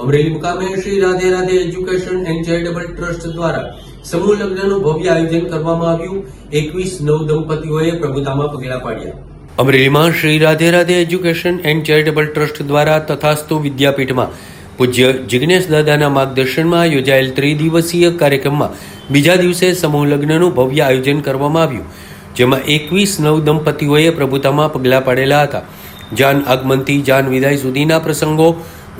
અમરેલી મુકામે Shri Radhe Radhe education and charitable trust દ્વારા સમૂહ લગ્નનું ભવ્ય આયોજન કરવામાં આવ્યું. એકવીસ નવ દંપતીઓએ પ્રભુતામાં પગલા પાડ્યા. અમરેલીમાં Shri Radhe Radhe education and charitable trust દ્વારા તથાસ્તુ વિદ્યાપીઠમાં પૂજ્ય જિગ્નેશ દાદાના માર્ગદર્શનમાં યોજાયેલ ત્રિદિવસીય કાર્યક્રમમાં બીજા દિવસે સમૂહ લગ્નનું ભવ્ય આયોજન કરવામાં આવ્યું, જેમાં એકવીસ નવ દંપતીઓએ પ્રભુતામાં પગલાં પાડેલા હતા. જાન આગમનથી જાન વિદાય સુધીના પ્રસંગો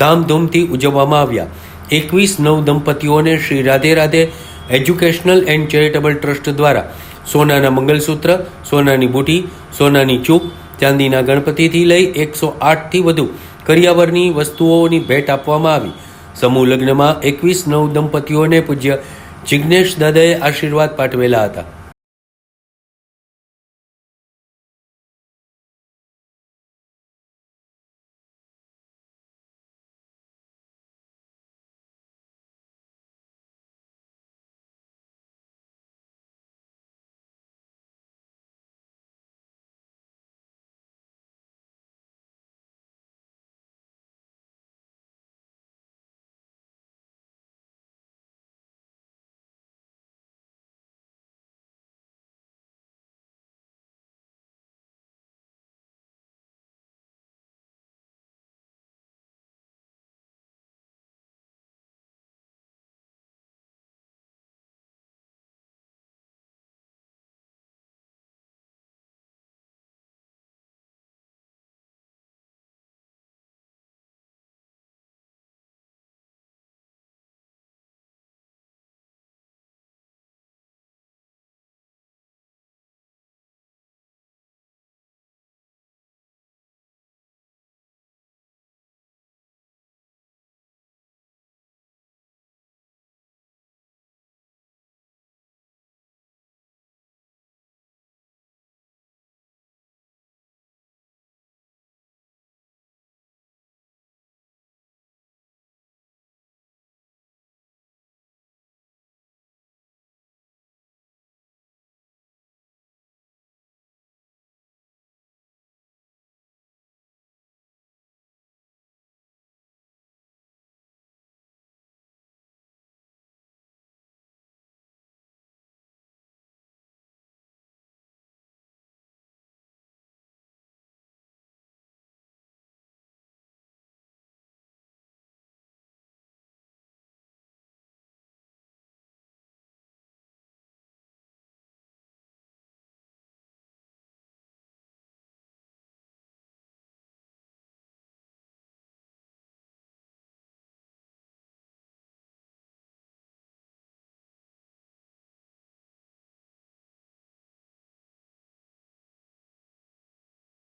ધામધૂમથી ઉજવવામાં આવ્યા. એકવીસ નવ દંપતીઓને Shri Radhe Radhe educational and charitable trust દ્વારા સોનાના મંગલસૂત્ર, સોનાની બુટી, સોનાની ચૂપ, ચાંદીના ગણપતિથી લઈ એકસો આઠથી વધુ કરિયાવરની વસ્તુઓની ભેટ આપવામાં આવી. સમૂહ લગ્નમાં એકવીસ નવ દંપતીઓને પૂજ્ય જિજ્ઞેશ દાદાએ આશીર્વાદ પાઠવેલા હતા.